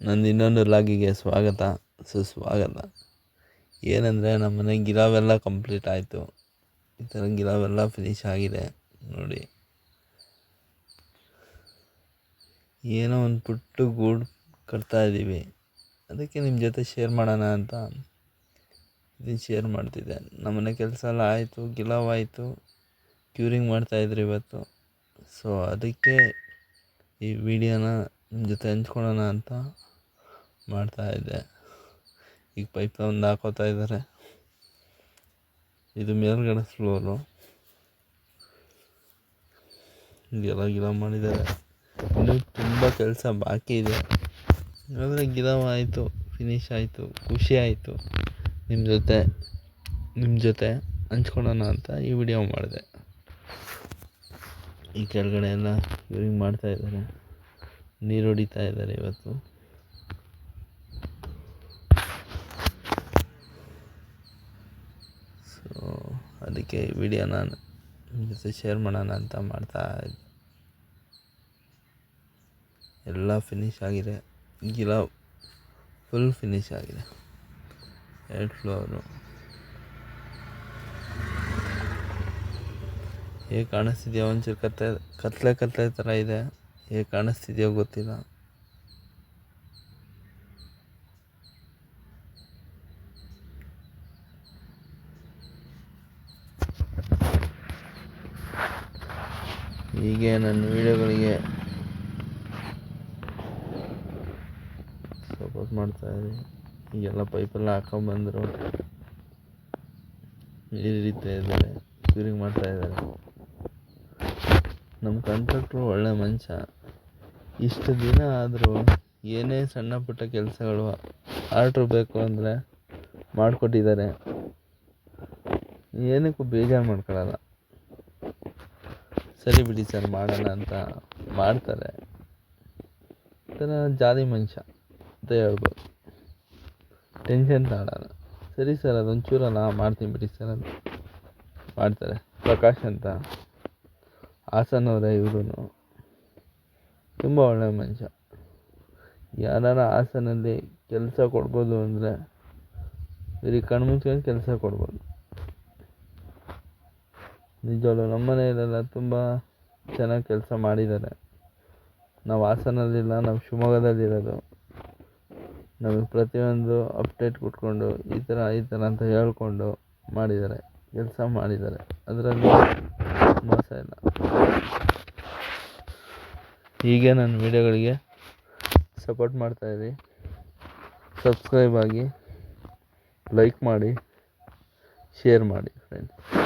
ನಂದು ಇನ್ನೊಂದು ಲಾಗಿಗೆ ಸ್ವಾಗತ. ಸುಸ್ವಾಗತ ಏನಂದರೆ ನಮ್ಮ ಮನೆ ಗಿಲಾವೆಲ್ಲ ಕಂಪ್ಲೀಟ್ ಆಯಿತು. ಈ ಥರ ಗಿಲಾವೆಲ್ಲ ಫಿನಿಶ್ ಆಗಿದೆ. ನೋಡಿ. ಏನೋ ಒಂದು ಪುಟ್ಟು ಗೂಡ್ ಕಟ್ತಾ ಇದ್ದೀವಿ ಅದಕ್ಕೆ ನಿಮ್ಮ ಜೊತೆ ಶೇರ್ ಮಾಡೋಣ ಅಂತ ಇದನ್ನು ಶೇರ್ ಮಾಡ್ತಿದ್ದೆ. ನಮ್ಮನೆ ಕೆಲಸ ಎಲ್ಲ ಆಯಿತು ಗಿಲಾವಾಯಿತು ಕ್ಯೂರಿಂಗ್ ಮಾಡ್ತಾಯಿದ್ರು ಇವತ್ತು. ಸೊ ಅದಕ್ಕೆ ಈ ವಿಡಿಯೋನ ನಿಮ್ಮ ಜೊತೆ ಹಂಚ್ಕೊಳ್ಳೋಣ ಅಂತ ಮಾಡ್ತಾಯಿದ್ದೆ ಈಗ ಪೈಪ್ ಒಂದು ಹಾಕೋತಾ ಇದ್ದಾರೆ ಇದು ಮೇಲ್ಗಡೆ ಫ್ಲೋರು ಗಿಡ ಗಿಡ ಮಾಡಿದ್ದಾರೆ. ಇನ್ನೂ ತುಂಬ ಕೆಲಸ ಬಾಕಿ ಇದೆ. ಆದರೆ ಗಿಡ ಫಿನಿಶ್ ಆಯಿತು, ಖುಷಿ ಆಯಿತು. ನಿಮ್ಮ ಜೊತೆ ನಿಮ್ಮ ಜೊತೆ ಹಂಚ್ಕೊಳ್ಳೋಣ ಅಂತ ಈ ವಿಡಿಯೋ ಮಾಡಿದೆ. ಈ ಕೆಳಗಡೆ ಎಲ್ಲ ಮಾಡ್ತಾ ಮಾಡ್ತಾಯಿದ್ದಾರೆ ನೀರು ಹೊಡಿತಾ ಇದ್ದಾರೆ ಇವತ್ತು. ಸೊ ಅದಕ್ಕೆ ವಿಡಿಯೋ ನಾನು ಜೊತೆ ಶೇರ್ ಮಾಡೋಣ ಅಂತ ಮಾಡ್ತಾ ಇದ್ದೆ. ಎಲ್ಲ ಫಿನಿಶ್ ಆಗಿದೆ. ಗಿಲ ಫುಲ್ ಫಿನಿಶ್ ಆಗಿದೆ. ಎರಡು ಫ್ಲೋರು ಹೇಗೆ ಕಾಣಿಸ್ತಿದೆಯೋ ಒಂಚೂರು ಕತ್ತೆ ಕತ್ಲೆ ಕತ್ತಲೆ ಥರ ಇದೆ. ಹೇಗೆ ಕಾಣಿಸ್ತಿದೆಯೋ ಗೊತ್ತಿಲ್ಲ. ಹೀಗೆ ನನ್ನ ವಿಡಿಯೋಗಳಿಗೆ ಸಪೋರ್ಟ್ ಮಾಡ್ತಾ ಇದ್ದೀನಿ ಈಗೆಲ್ಲ ಪೈಪೆಲ್ಲ ಹಾಕೊಂಬಂದರು ನೀರು ಇದ್ದಾರೆ. ಕ್ಯೂರಿಂಗ್ ಮಾಡ್ತಾ ಇದ್ದಾರೆ. ನಮ್ಮ ಕಾಂಟ್ರಾಕ್ಟ್ರು ಒಳ್ಳೆ ಮನುಷ್ಯ. ಇಷ್ಟು ದಿನ ಆದರೂ ಏನೇ ಸಣ್ಣ ಪುಟ್ಟ ಕೆಲಸಗಳು ಆರ್ಡ್ರು ಬೇಕು ಅಂದರೆ ಮಾಡಿಕೊಟ್ಟಿದ್ದಾರೆ. ಏನಕ್ಕೂ ಬೇಜಾರು ಮಾಡ್ಕೊಳ್ಳಲ್ಲ ಸರಿ ಬಿಡಿ ಸರ್, ಮಾಡೋಣ ಅಂತ ಮಾಡ್ತಾರೆ. ಥರ ಜಾಲಿ ಮನುಷ್ಯ ಅಂತ ಹೇಳ್ಬೋದು. ಟೆನ್ಷನ್ ತಗೊಳ್ಳಲ್ಲ ಸರಿ ಸರ್ ನಾ ಮಾಡ್ತೀನಿ ಬಿಡಿ ಸರ್ ಅಂತ ಮಾಡ್ತಾರೆ. ಪ್ರಕಾಶ್ ಅಂತ. ಹಾಸನವರೇ ಇವರು ತುಂಬ ಒಳ್ಳೆಯ ಮನುಷ್ಯ. ಯಾರ ಹಾಸನಲ್ಲಿ ಕೆಲಸ ಕೊಡ್ಬೋದು ಅಂದರೆ ಬರೀ ಕಣ್ಣು ಮುಚ್ಕೊಂಡು ಕೆಲಸ ಕೊಡ್ಬೋದು. ನಿಜವಾಗ್ಲೂ ನಮ್ಮ ಮನೆಯಲ್ಲೆಲ್ಲ ತುಂಬ ಚೆನ್ನಾಗಿ ಕೆಲಸ ಮಾಡಿದ್ದಾರೆ. ನಾವು ಹಾಸನಲ್ಲಿಲ್ಲ, ನಾವು ಶಿವಮೊಗ್ಗದಲ್ಲಿರೋದು. ನಮಗೆ ಪ್ರತಿಯೊಂದು ಅಪ್ಡೇಟ್ ಕೊಟ್ಕೊಂಡು ಈ ಥರ ಈ ಥರ ಅಂತ ಹೇಳ್ಕೊಂಡು ಮಾಡಿದ್ದಾರೆ, ಕೆಲಸ ಮಾಡಿದ್ದಾರೆ. ಅದರಲ್ಲಿ ಮೋಸ ಇಲ್ಲ. ಹೀಗೆ ನನ್ನ ವೀಡಿಯೋಗಳಿಗೆ ಸಪೋರ್ಟ್ ಮಾಡ್ತಾಯಿರಿ ಸಬ್ಸ್ಕ್ರೈಬ್ ಆಗಿ ಲೈಕ್ ಮಾಡಿ ಶೇರ್ ಮಾಡಿ ಫ್ರೆಂಡ್ಸ್